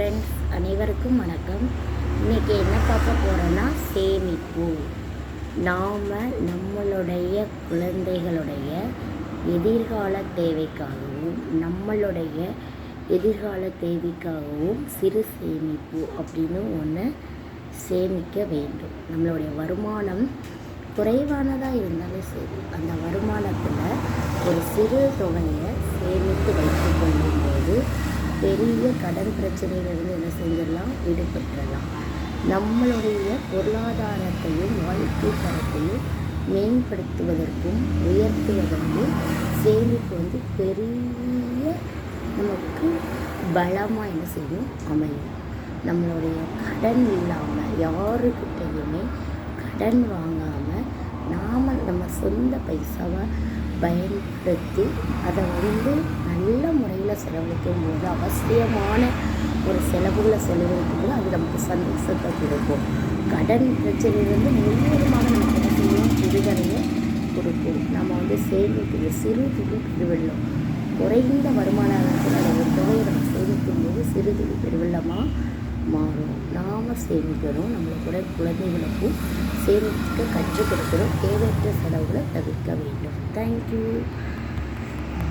Friends அனைவருக்கும் வணக்கம். இன்றைக்கி என்ன பார்க்க போகிறோன்னா சேமிப்பு. நாம் நம்மளுடைய குழந்தைகளுடைய எதிர்கால தேவைக்காகவும் நம்மளுடைய எதிர்கால தேவைக்காகவும் சிறு சேமிப்பு அப்படின்னு ஒன்று சேமிக்க வேண்டும். நம்மளுடைய வருமானம் குறைவானதாக இருந்தாலும் சரி அந்த வருமானத்தில் ஒரு சிறு தொகையை சேமித்து வை பெரிய கடன் பிரச்சனையிலிருந்து என்ன செஞ்சிடலாம்? விடுபட்டுடலாம். நம்மளுடைய பொருளாதாரத்தையும் வாழ்க்கை தரத்தையும் மேம்படுத்துவதற்கும் உயர்த்துவதற்கும் சேமிப்பு வந்து பெரிய நமக்கு பலமாக என்ன செய்யும்? அமையும். நம்மளுடைய கடன் இல்லாமல் யாருக்கிட்டையுமே கடன் வாங்காமல் நாம் நம்ம சொந்த பைசாவை பயன்படுத்தி அதை வந்து முறையில் செலவழிக்கும் போது அவசியமான ஒரு செலவுகளை செலவழிக்கும் போது அது நமக்கு சந்தோஷத்தை கொடுக்கும். கடன் பிரச்சனையிலிருந்து முழுவதுமாக நமக்கு என்ன செய்யும்? கொடுக்கும். நம்ம வந்து சேமிக்கிறது சிறு துளி பெருவெள்ளம். குறைந்த வருமானத்தில் ஒரு தொகையை நம்ம சேமிக்கும் போது சிறு துளி பெருவெள்ளமாக மாறும். நாம் சேமிக்கிறோம். நம்மளுடைய குழந்தைகளுக்கும் சேமிக்க கற்றுக் கொடுக்கிறோம். தேவையற்ற செலவுகளை தவிர்க்க வேண்டும். தேங்க்யூ